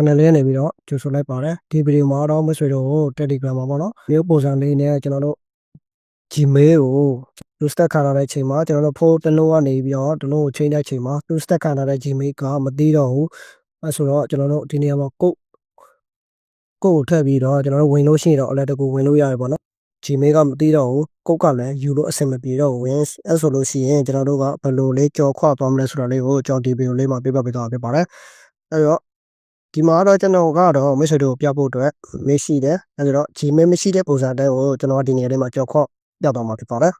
channel လေးကနေပြီးတော့ကြိုဆိုလိုက်ပါတယ်ဒီဗီဒီယိုမှာတော့မဆွေတို့ကို Telegram မှာပေါ့နော်မျိုးပုံစံလေးနဲ့ကျွန်တော်တို့ Gmail ကိုလူစတက်ခံရတဲ့အချိန်မှာကျွန်တော်တို့ဖိုးတစ်လုံးကနေပြီးတော့တစ်လုံးကိုချိန်တဲ့အချိန်မှာလူစတက်ခံရတဲ့ Gmail ကမသိတော့ဘူးအဲဆိုတော့ကျွန်တော်တို့ဒီနေရာမှာကိုကိုကိုထည့်ပြီးတော့ကျွန်တော်တို့ဝင်လို့ရှိရင်တော့အလဲတကူဝင်လို့ရတယ်ပေါ့နော် Gmail ကမသိတော့ဘူးကိုကလည်းယူလို့အဆင်မပြေတော့ဘူးဝင်အဲဆိုလို့ရှိရင်ကျွန်တော်တို့ကဘယ်လိုလေးကြော်ခွသွားမလဲဆိုတာလေးကိုကျွန်တော်ဒီဗီဒီယိုလေးမှာပြပြပေးသွားဖြစ်ပါတယ်အဲတော့ ဒီမှာတော့ကျွန်တော်ကတော့မိတ်ဆွေတို့ပြဖို့အတွက်မရှိတယ်အဲဆိုတော့ Gmail မရှိတဲ့ပုံစံတိုင်းကိုကျွန်တော်ဒီနေရာလေးမှာကြော်ခွပြသွားမှာဖြစ်ပါတယ်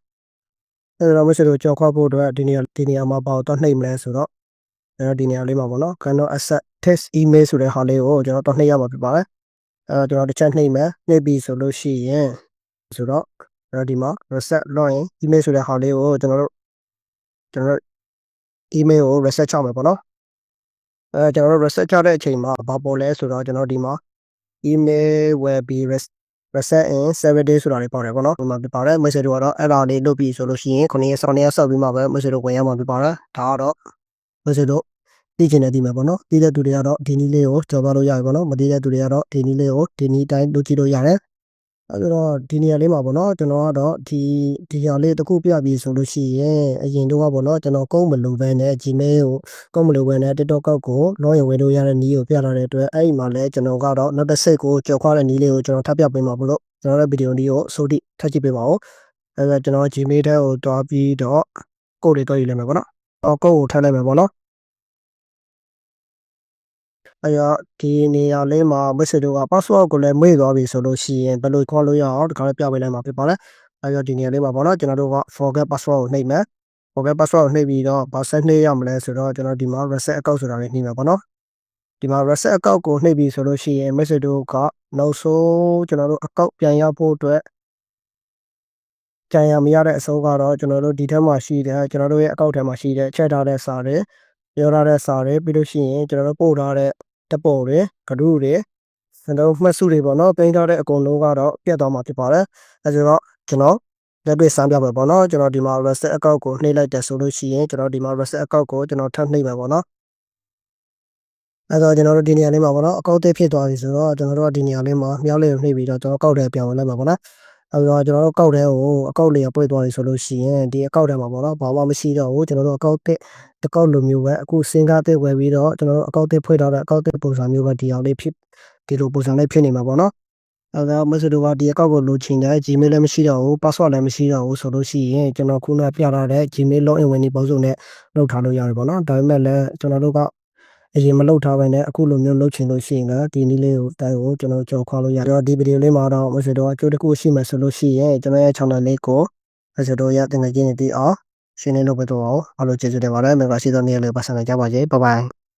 အဲဆိုတော့မိတ်ဆွေတို့ကြော်ခွဖို့အတွက်ဒီနေရာဒီနေရာမှာပေါ့တော့နှိပ်မလဲဆိုတော့ကျွန်တော်ဒီနေရာလေးမှာပေါ့နော် Canon Asset Test Email ဆိုတဲ့ဟာလေးကိုကျွန်တော်တော့နှိပ်ရမှာဖြစ်ပါတယ်အဲကျွန်တော်တစ်ချက်နှိပ်မယ်နှိပ်ပြီးဆိုလို့ရှိရင်ဆိုတော့ကျွန်တော်ဒီမှာ reset login email ဆိုတဲ့ဟာလေးကိုကျွန်တော်တို့ကျွန်တော် email ကို reset ချမယ်ပေါ့နော် အဲကျွန်တော်တို့ reset ချတဲ့အချိန်မှာဘာပေါ်လဲဆိုတော့ကျွန်တော်ဒီမှာ email will be reset in 7 days ဆိုတာလေးပေါ့တယ်ပေါ့နော်ဒီမှာပြပါတယ် message တွေကတော့အဲ့ဒါလေးလုပ်ပြီးဆိုလို့ရှိရင်9ရက်7ရက်ဆောက်ပြီးမှပဲ message တွေဝင်ရမှာပြပါတယ်ဒါကတော့ message တို့သိချင်တဲ့ဒီမှာပေါ့နော်သိတဲ့သူတွေကတော့ဒီနည်းလေးကိုကြော်ပါလို့ရတယ်ပေါ့နော်မသိတဲ့သူတွေကတော့ဒီနည်းလေးကိုဒီနည်းတိုင်းလုပ်ကြည့်လို့ရတယ် အဲတော့ဒီနေရာလေးမှာပေါ့နော်ကျွန်တော်ကတော့ဒီဒီဟာလေးတစ်ခုပြပြီးဆိုလို့ရှိရင်အရင်တော့ကပေါ့နော်ကျွန်တော်ကုန်းမလို့ပဲနဲ့ Gmail ကိုကုန်းမလို့ပဲနဲ့ TikTok ကောက်ကို login ဝင်လို့ရတဲ့နည်းကိုပြလာတဲ့အတွက်အဲ့ဒီမှာလဲကျွန်တော်ကတော့နောက်တစ်စိတ်ကိုကြော်ခွားတဲ့နည်းလေးကိုကျွန်တော်ထပ်ပြပေးမှာမလို့ကျွန်တော်ရဲ့ဗီဒီယိုလေးကိုစိုးတိထပ်ကြည့်ပေးပါဦးအဲဒါကျွန်တော် Gmail ထဲကိုတွားပြီးတော့ကိုယ်လေးတွားယူလိုက်မယ်ပေါ့နော်အော်ကိုယ်ကိုထည့်လိုက်မယ်ပေါ့နော် အဲ့တော့ဒီနေရာလေးမှာ message တို့က password ကိုလည်းမေ့သွားပြီဆိုလို့ရှိရင်ဘယ်လိုခေါ်လို့ရအောင်ဒီခါလေးပြပေးလိုက်မှာဖြစ်ပါတယ်အဲ့တော့ဒီနေရာလေးမှာပေါ့နော်ကျွန်တော်တို့က forget password ကိုနှိပ်မယ် forget password ကိုနှိပ်ပြီးတော့ဘာဆက်နှိပ်ရမလဲဆိုတော့ကျွန်တော်ဒီမှာ reset account ဆိုတာလေးနှိပ်မယ်ပေါ့နော်ဒီမှာ reset account ကိုနှိပ်ပြီးဆိုလို့ရှိရင် message တို့ကနောက်ဆုံးကျွန်တော်တို့ account ပြန်ရဖို့အတွက်ကြံရမရတဲ့အစိုးကတော့ကျွန်တော်တို့ဒီထက်မှရှိတဲ့ကျွန်တော်တို့ရဲ့ account ထဲမှာရှိတဲ့ချက်ထားတဲ့စာတွေပြောထားတဲ့စာတွေပြီးလို့ရှိရင်ကျွန်တော်တို့ပို့ထားတဲ့ တပေါ်တွေဂရုတွေကျွန်တော်မှတ်စုတွေပေါ့နော်ပြင်ထားတဲ့အကုန်လုံးကတော့ပြတ်သွားမှာဖြစ်ပါတယ်အဲဆိုတော့ကျွန်တော်လက်တွေ့စမ်းပြမယ်ပေါ့နော်ကျွန်တော်ဒီမှာ reset account ကိုနှိပ်လိုက်တယ်ဆိုလို့ရှိရင်ကျွန်တော်ဒီမှာ reset account ကိုကျွန်တော်ထပ်နှိပ်မယ်ပေါ့နော်အဲတော့ကျွန်တော်တို့ဒီနေရာလေးမှာပေါ့နော်အကောင့်တစ်ဖြစ်သွားပြီဆိုတော့ကျွန်တော်တို့ကဒီနေရာလေးမှာမြောက်လေးကိုနှိပ်ပြီးတော့ကျွန်တော်ကောက်တယ်ပြန်ဝင်လိုက်မှာပေါ့နော် အဲတော့ကျွန်တော်တို့ကောက်တဲ့ကိုအကောက်လေးကပွေသွားပြီဆိုလို့ရှိရင်ဒီအကောက်ထဲမှာပေါ့နော်ဘာမှမရှိတော့ဘူးကျွန်တော်တို့အကောက်တစ်တကောက်လိုမျိုးပဲအခုစင်ကားတစ်ဝယ်ပြီးတော့ကျွန်တော်တို့အကောက်တစ်ဖွင့်ထားတဲ့အကောက်တစ်ပုံစံမျိုးပဲဒီအောင်လေးဖြစ်ဒီလိုပုံစံလေးဖြစ်နေမှာပေါ့နော်အဲတော့မဆိုတော့ဒီအကောက်ကိုလိုချင်တဲ့ Gmail လည်းမရှိတော့ဘူး password လည်းမရှိတော့ဘူးဆိုလို့ရှိရင်ကျွန်တော်ခုနပြထားတဲ့ Gmail login ဝင်နေပုံစံနဲ့လုပ်ထားလို့ရတယ်ပေါ့နော်ဒါပေမဲ့လည်းကျွန်တော်တို့က အရင်မလုပ်ထားဘဲနဲ့အခုလိုမျိုးလုပ်ချင်လို့ရှိရင်လည်းဒီနည်းလေးကိုတိုင်ကိုကျွန်တော်ကြော်ခွာလို့ရတယ်တော့ဒီဗီဒီယိုလေးမှာတော့မဆိုတော့အကျိုးတစ်ခုရှိမှဆိုလို့ရှိရင်ကျွန်တော်ရဲ့ channel လေးကိုမဆိုတော့ရတင်ငယ်ချင်းတွေတီးအောင်ရှင်းနေလို့ပဲတော့အောင်အားလုံးကျေးဇူးတင်ပါတယ်မင်္ဂလာရှိသောနေ့လေးပတ်စံကြပါစေဘိုင်ဘိုင်